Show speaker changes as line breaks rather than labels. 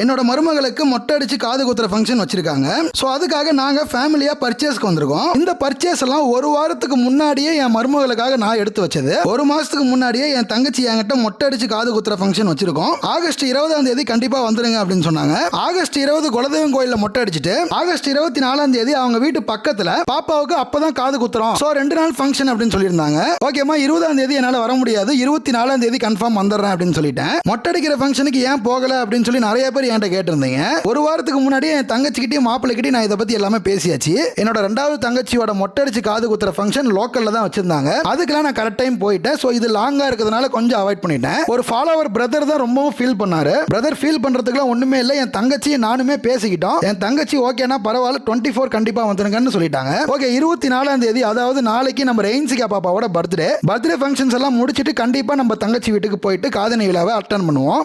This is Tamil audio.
என்னோட மருமகளுக்கு மொட்டை அடிச்சு காது குத்துற ஃபங்க்ஷன் வச்சிருக்காங்க. ஸோ அதுக்காக நாங்கள் ஃபேமிலியாக பர்ச்சேஸ்க்கு வந்திருக்கோம். இந்த பர்ச்சேஸ் எல்லாம் ஒரு வாரத்துக்கு முன்னாடியே என் மருமகளுக்காக நான் எடுத்து வச்சது. ஒரு மாசத்துக்கு முன்னாடியே என் தங்கச்சி என்கிட்ட மொட்டை அடிச்சு காது குத்துற ஃபங்க்ஷன் வச்சிருக்கோம். ஆகஸ்ட் இருபதாம் தேதி கண்டிப்பாக வந்துருங்க அப்படின்னு சொன்னாங்க. ஆகஸ்ட் இருபது குலதெய்வம் கோயிலில் மொட்டை அடிச்சுட்டு ஆகஸ்ட் இருபத்தி நாலாம் தேதி அவங்க வீட்டு பக்கத்தில் பாப்பாவுக்கு அப்பதான் காது குத்துறோம். ஸோ ரெண்டு நாள் ஃபங்க்ஷன் அப்படின்னு சொல்லியிருந்தாங்க. ஓகேம்மா இருபதாம் தேதி என்னால் வர முடியாது. இருபத்தி நாலாம் தேதி கன்ஃபார்ம் வந்துடுறேன் அப்படின்னு சொல்லிட்டேன். மொட்டை அடிக்கிற ஃபங்க்ஷனுக்கு ஏன் போகல அப்படின்னு சொல்லி நிறைய பேர் என்கிட்ட கேட்டிருந்தீங்க. ஒரு வாரத்துக்கு முன்னாடி என் தங்கச்சிக்கிட்டையும் மாப்பிள்ளைக்கிட்டையும் நான் இதை பத்தி எல்லாமே பேசியாச்சு. என்னோட ரெண்டாவது தங்கச்சியோட மொட்டடிச்சு காது குத்துற ஃபங்க்ஷன் லோக்கல்ல தான் வச்சிருந்தாங்க. அதுக்கெல்லாம் நான் கரெக்ட் டைம் போயிட்டேன். ஸோ இது லாங்கா இருக்கிறதுனால கொஞ்சம் அவாய்ட் பண்ணிட்டேன். ஒரு ஃபாலோவர் பிரதர் தான் ரொம்பவும் ஃபீல் பண்ணாரு. பிரதர் ஃபீல் பண்றதுக்குலாம் ஒண்ணுமே இல்லை. என் தங்கச்சி நானுமே பேசிக்கிட்டோம். என் தங்கச்சி ஓகேனா பரவாயில்ல டுவெண்ட்டி ஃபோர் கண்டிப்பா வந்துருங்கன்னு சொல்லிட்டாங்க. ஓகே இருபத்தி நாலாம் தேதி அதாவது நாளைக்கு நம்ம ரெயின்சிகா பாப்பாவோட பர்த்டே பர்த்டே ஃபங்க்ஷன்ஸ் எல்லாம் முடிச்சிட்டு கண்டிப்பா நம்ம தங்கச்சி வீட்டுக்கு போயிட்டு காதணி விழாவை அட்டன் பண்ணுவோம்.